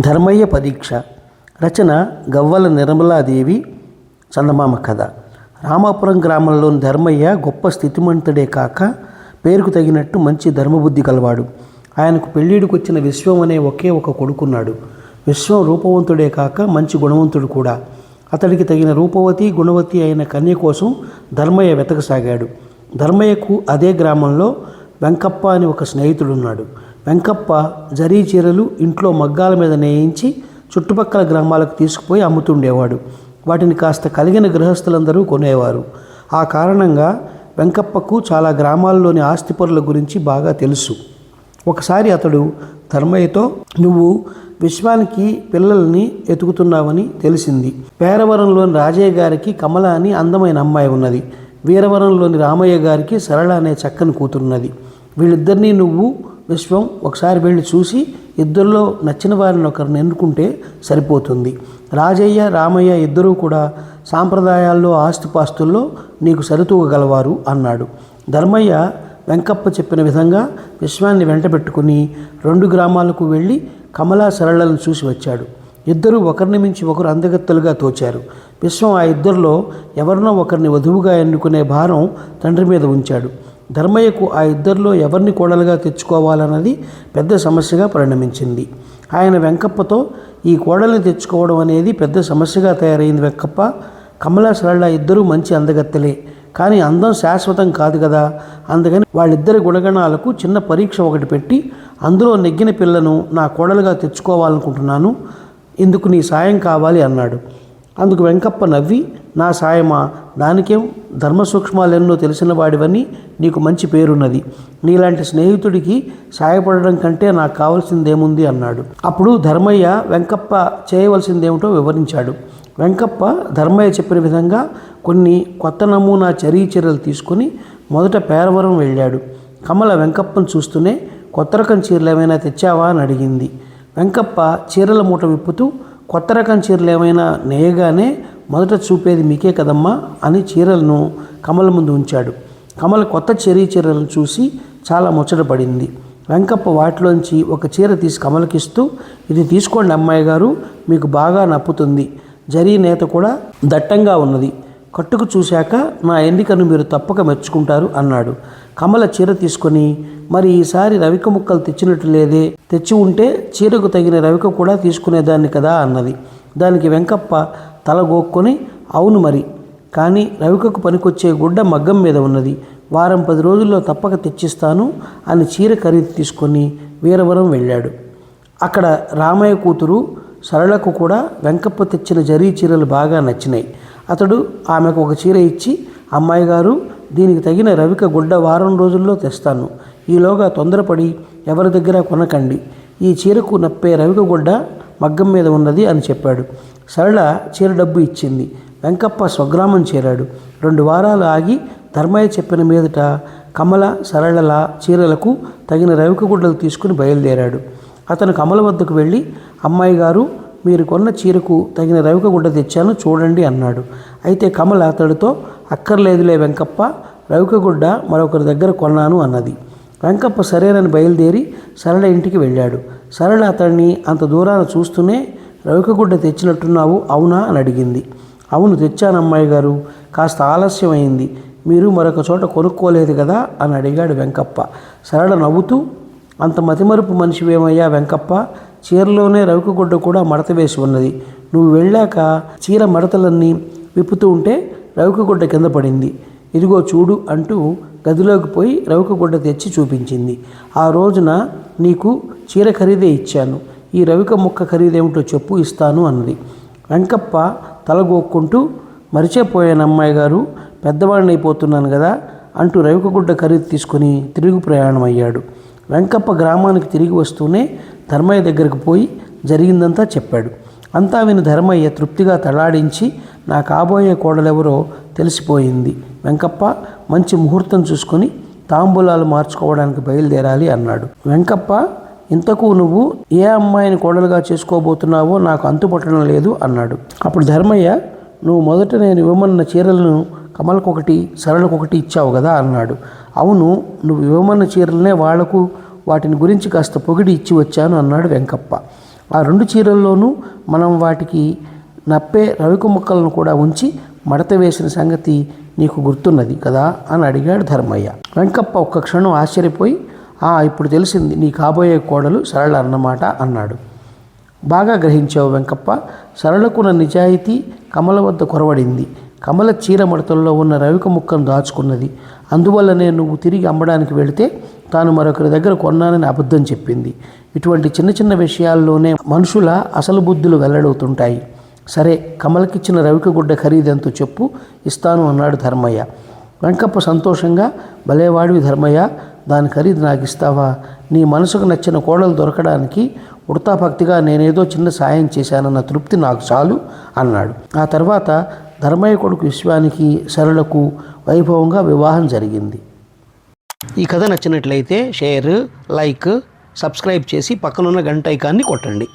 ధర్మయ్య పరీక్ష. రచన గవ్వల నిర్మలాదేవి చందమామ కథ. రామాపురం గ్రామంలోని ధర్మయ్య గొప్ప స్థితిమంతుడే కాక పేరుకు తగినట్టు మంచి ధర్మబుద్ధి కలవాడు ఆయనకు పెళ్ళిడికి వచ్చిన విశ్వం అనే ఒకే ఒక కొడుకున్నాడు. విశ్వం రూపవంతుడే కాక మంచి గుణవంతుడు కూడా. అతడికి తగిన రూపవతి గుణవతి అయిన కన్య కోసం ధర్మయ్య వెతకసాగాడు. ధర్మయ్యకు అదే గ్రామంలో వెంకప్ప అని ఒక స్నేహితుడున్నాడు. వెంకప్ప జరీ చీరలు ఇంట్లో మగ్గాల మీద నేయించి చుట్టుపక్కల గ్రామాలకు తీసుకుపోయి అమ్ముతుండేవాడు. వాటిని కాస్త కలిగిన గృహస్థులందరూ కొనేవారు. ఆ కారణంగా వెంకప్పకు చాలా గ్రామాల్లోని ఆస్తిపరుల గురించి బాగా తెలుసు. ఒకసారి అతడు ధర్మయ్యతో నువ్వు విశ్వానికి పిల్లల్ని ఎతుకుతున్నావని తెలిసింది. పేరవరంలోని రాజయ్య గారికి కమల అని అందమైన అమ్మాయి ఉన్నది. వీరవరంలోని రామయ్య గారికి సరళ అనే చక్కని కూతురున్నది. వీళ్ళిద్దరినీ నువ్వు విశ్వం ఒకసారి వెళ్ళి చూసి ఇద్దరిలో నచ్చిన వారిని ఒకరిని ఎన్నుకుంటే సరిపోతుంది. రాజయ్య రామయ్య ఇద్దరూ కూడా సాంప్రదాయాల్లో ఆస్తిపాస్తుల్లో నీకు సరితూగగలవారు అన్నాడు. ధర్మయ్య వెంకప్ప చెప్పిన విధంగా విశ్వాన్ని వెంటబెట్టుకుని రెండు గ్రామాలకు వెళ్ళి కమలా సరళలను చూసి వచ్చాడు. ఇద్దరూ ఒకరిని మించి ఒకరు అందగత్తలుగా తోచారు. విశ్వం ఆ ఇద్దరిలో ఎవరినో ఒకరిని వధువుగా ఎన్నుకునే భారం తండ్రి మీద ఉంచాడు. ధర్మయ్యకు ఆ ఇద్దరిలో ఎవరిని కోడలుగా తెచ్చుకోవాలన్నది పెద్ద సమస్యగా పరిణమించింది. ఆయన వెంకప్పతో ఈ కోడల్ని తెచ్చుకోవడం అనేది పెద్ద సమస్యగా తయారైంది వెంకప్ప. కమలా సరళ ఇద్దరూ మంచి అందగత్తెలే. కానీ అందం శాశ్వతం కాదు కదా. అందుకని వాళ్ళిద్దరి గుణగణాలకు చిన్న పరీక్ష ఒకటి పెట్టి అందులో నెగ్గిన పిల్లను నా కోడలుగా తెచ్చుకోవాలనుకుంటున్నాను. ఇందుకు నీ సాయం కావాలి అన్నాడు. అందుకు వెంకప్ప నవ్వి నా సాయమా దానికేం ధర్మ సూక్ష్మాలెన్నో తెలిసిన వాడివని నీకు మంచి పేరున్నది. నీలాంటి స్నేహితుడికి సాయపడడం కంటే నాకు కావాల్సిందేముంది? అన్నాడు. అప్పుడు ధర్మయ్య వెంకప్ప చేయవలసిందేమిటో వివరించాడు. వెంకప్ప ధర్మయ్య చెప్పిన విధంగా కొన్ని కొత్త నమూనా చర్య చీరలు తీసుకుని మొదట పేరవరం వెళ్ళాడు. కమల వెంకప్పను చూస్తూనే కొత్త రకం చీరలు ఏమైనా తెచ్చావా? అని అడిగింది. వెంకప్ప చీరల మూట విప్పుతూ కొత్త రకం చీరలు ఏమైనా నేయగానే మొదట చూపేది మీకే కదమ్మా అని చీరలను కమల ముందు ఉంచాడు. కమల కొత్త చెరీ చీరలను చూసి చాలా ముచ్చటపడింది వెంకప్ప వాటిలోంచి ఒక చీర తీసి కమలకిస్తూ ఇది తీసుకోండి అమ్మాయి గారు మీకు బాగా నప్పుతుంది. జరీ నేత కూడా దట్టంగా ఉన్నది. కట్టుకు చూశాక నా ఎన్నికను మీరు తప్పక మెచ్చుకుంటారు అన్నాడు. కమల చీర తీసుకొని మరి ఈసారి రవిక ముక్కలు తెచ్చినట్టు లేదే. తెచ్చి ఉంటే చీరకు తగిన రవిక కూడా తీసుకునేదాన్ని కదా అన్నది. దానికి వెంకప్ప తల గోక్కొని అవును మరి. కానీ రవికకు పనికొచ్చే గుడ్డ మగ్గం మీద ఉన్నది. వారం పది రోజుల్లో తప్పక తెచ్చిస్తాను అని చీర ఖరీదు తీసుకొని వీరవరం వెళ్ళాడు. అక్కడ రామయ్య కూతురు సరళకు కూడా వెంకప్ప తెచ్చిన జరీ చీరలు బాగా నచ్చినాయి. అతడు ఆమెకు ఒక చీర ఇచ్చి అమ్మాయి గారు దీనికి తగిన రవిక గుడ్డ వారం రోజుల్లో తెస్తాను. ఈలోగా తొందరపడి ఎవరి దగ్గర కొనకండి. ఈ చీరకు నప్పే రవికగుడ్డ మగ్గం మీద ఉన్నది అని చెప్పాడు. సరళ చీర డబ్బు ఇచ్చింది. వెంకప్ప స్వగ్రామం చేరాడు. రెండు వారాలు ఆగి ధర్మయ్య చెప్పిన మీదట కమల సరళల చీరలకు తగిన రవికగుడ్డలు తీసుకుని బయలుదేరాడు. అతను కమల వద్దకు వెళ్ళి అమ్మాయి గారు మీరు కొన్న చీరకు తగిన రవికగుడ్డ తెచ్చాను చూడండి అన్నాడు. అయితే కమల అతడితో అక్కర్లేదులే వెంకప్ప రవికగుడ్డ మరొకరి దగ్గర కొన్నాను అన్నది. వెంకప్ప సరేనని బయలుదేరి సరళ ఇంటికి వెళ్ళాడు. సరళ అతన్ని అంత దూరాన చూస్తూనే రవికగుడ్డ తెచ్చినట్టున్నావు అవునా? అని అడిగింది. అవును తెచ్చాను అమ్మాయి గారు. కాస్త ఆలస్యం అయింది మీరు మరొక చోట కొనుక్కోలేదు కదా? అని అడిగాడు వెంకప్ప. సరళ నవ్వుతూ అంత మతిమరుపు మనిషివేమయ్యా వెంకప్ప? చీరలోనే రవికగుడ్డ కూడా మడత వేసి ఉన్నది. నువ్వు వెళ్ళాక చీర మడతలన్నీ విప్పుతూ ఉంటే రవికగుడ్డ కింద పడింది. ఇదిగో చూడు అంటూ గదిలోకి పోయి రవిక గుడ్డ తెచ్చి చూపించింది. ఆ రోజున నీకు చీర ఖరీదే ఇచ్చాను. ఈ రవిక ముక్క ఖరీదేమిటో చెప్పు ఇస్తాను అన్నది. వెంకప్ప తలగోక్కుంటూ మరిచిపోయాను అమ్మాయి గారు పెద్దవాడిని అయిపోతున్నాను కదా అంటూ రవిక గుడ్డ ఖరీదు తీసుకుని తిరుగు ప్రయాణం అయ్యాడు వెంకప్ప గ్రామానికి తిరిగి వస్తూనే ధర్మయ్య దగ్గరకు పోయి జరిగిందంతా చెప్పాడు. అంతా విని ధర్మయ్య తృప్తిగా తలాడించి నా కాబోయే కోడలెవరో తెలిసిపోయింది. వెంకప్ప మంచి ముహూర్తం చూసుకొని తాంబూలాలు మార్చుకోవడానికి బయలుదేరాలి అన్నాడు. వెంకప్ప ఇంతకు నువ్వు ఏ అమ్మాయిని కోడలుగా చేసుకోబోతున్నావో నాకు అంతుపట్టడం లేదు అన్నాడు. అప్పుడు ధర్మయ్య నువ్వు మొదట నేను ఇవ్వమన్న చీరలను కమలకొకటి సరళకొకటి ఇచ్చావు కదా అన్నాడు. అవును నువ్వు ఇవ్వమన్న చీరలనే వాళ్ళకు వాటిని గురించి కాస్త పొగిడి ఇచ్చి వచ్చాను అన్నాడు వెంకప్ప. ఆ రెండు చీరల్లోనూ మనం వాటికి నప్పే రవిక ముక్కలను కూడా ఉంచి మడత వేసిన సంగతి నీకు గుర్తున్నది కదా అని అడిగాడు ధర్మయ్య. వెంకప్ప ఒక్క క్షణం ఆశ్చర్యపోయి ఆ ఇప్పుడు తెలిసింది నీ కాబోయే కోడలు సరళ అన్నమాట అన్నాడు. బాగా గ్రహించావు వెంకప్ప. సరళకున్న నిజాయితీ కమల వద్ద కొరవడింది. కమల చీర మడతల్లో ఉన్న రవిక ముక్కను దాచుకున్నది. అందువల్లనే నువ్వు తిరిగి అమ్మడానికి వెళితే తాను మరొకరి దగ్గర కొన్నానని అబద్ధం చెప్పింది. ఇటువంటి చిన్న చిన్న విషయాల్లోనే మనుషుల అసలు బుద్ధులు వెల్లడవుతుంటాయి. సరే కమలకిచ్చిన రవికగుడ్డ ఖరీదెంతో చెప్పు ఇస్తాను అన్నాడు ధర్మయ్య. వెంకప్ప సంతోషంగా భలేవాడివి ధర్మయ్య దాని ఖరీదు నాకు ఇస్తావా నీ మనసుకు నచ్చిన కోడలు దొరకడానికి వృతాభక్తిగా నేనేదో చిన్న సాయం చేశానన్న తృప్తి నాకు చాలు అన్నాడు. ఆ తర్వాత ధర్మయ్య కొడుకు విశ్వానికి సరళకు వైభవంగా వివాహం జరిగింది. ఈ కథ నచ్చినట్లయితే షేర్ లైక్ సబ్స్క్రైబ్ చేసి పక్కనున్న గంట ఐకాన్ని కొట్టండి.